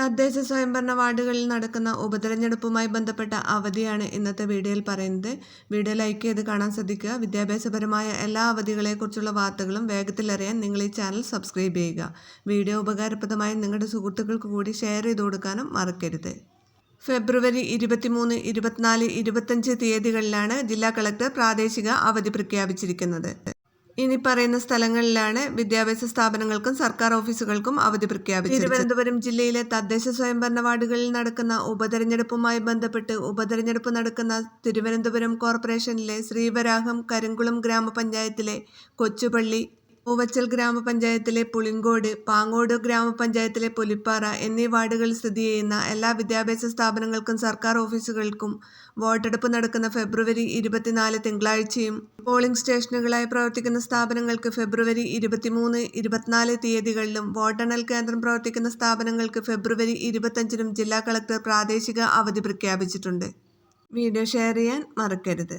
തദ്ദേശ സ്വയംഭരണ വാർഡുകളിൽ നടക്കുന്ന ഉപതെരഞ്ഞെടുപ്പുമായി ബന്ധപ്പെട്ട അവധിയാണ് ഇന്നത്തെ വീഡിയോയിൽ പറയുന്നത്. വീഡിയോ ലൈക്ക് ചെയ്ത് കാണാൻ ശ്രദ്ധിക്കുക. വിദ്യാഭ്യാസപരമായ എല്ലാ അവധികളെക്കുറിച്ചുള്ള വാർത്തകളും വേഗത്തിലറിയാൻ നിങ്ങൾ ഈ ചാനൽ സബ്സ്ക്രൈബ് ചെയ്യുക. വീഡിയോ ഉപകാരപ്രദമായി നിങ്ങളുടെ സുഹൃത്തുക്കൾക്ക് കൂടി ഷെയർ ചെയ്ത് കൊടുക്കാനും മറക്കരുത്. ഫെബ്രുവരി ഇരുപത്തിമൂന്ന് ഇരുപത്തിനാല് ഇരുപത്തഞ്ച് തീയതികളിലാണ് ജില്ലാ കളക്ടർ പ്രാദേശിക അവധി പ്രഖ്യാപിച്ചിരിക്കുന്നത്. ഇനി പറയുന്ന സ്ഥലങ്ങളിലാണ് വിദ്യാഭ്യാസ സ്ഥാപനങ്ങൾക്കും സർക്കാർ ഓഫീസുകൾക്കും അവധി പ്രഖ്യാപിച്ചത്. തിരുവനന്തപുരം ജില്ലയിലെ തദ്ദേശ സ്വയംഭരണ വാർഡുകളിൽ നടക്കുന്ന ഉപതെരഞ്ഞെടുപ്പുമായി ബന്ധപ്പെട്ട് ഉപതെരഞ്ഞെടുപ്പ് നടക്കുന്ന തിരുവനന്തപുരം കോർപ്പറേഷനിലെ ശ്രീവരാഹം കരിങ്കുളം ഗ്രാമപഞ്ചായത്തിലെ കൊച്ചുപള്ളി പൂവച്ചൽ ഗ്രാമപഞ്ചായത്തിലെ പുളിങ്കോട് പാങ്ങോട് ഗ്രാമപഞ്ചായത്തിലെ പുലിപ്പാറ എന്നീ വാർഡുകളിൽ സ്ഥിതി ചെയ്യുന്ന എല്ലാ വിദ്യാഭ്യാസ സ്ഥാപനങ്ങൾക്കും സർക്കാർ ഓഫീസുകൾക്കും വോട്ടെടുപ്പ് നടക്കുന്ന ഫെബ്രുവരി ഇരുപത്തിനാല് തിങ്കളാഴ്ചയും പോളിംഗ് സ്റ്റേഷനുകളായി പ്രവർത്തിക്കുന്ന സ്ഥാപനങ്ങൾക്ക് ഫെബ്രുവരി ഇരുപത്തിമൂന്ന് ഇരുപത്തിനാല് തീയതികളിലും വോട്ടെണ്ണൽ കേന്ദ്രം പ്രവർത്തിക്കുന്ന സ്ഥാപനങ്ങൾക്ക് ഫെബ്രുവരി ഇരുപത്തഞ്ചിനും ജില്ലാ കളക്ടർ പ്രാദേശിക അവധി പ്രഖ്യാപിച്ചിട്ടുണ്ട്. വീഡിയോ ഷെയർ ചെയ്യാൻ മറക്കരുത്.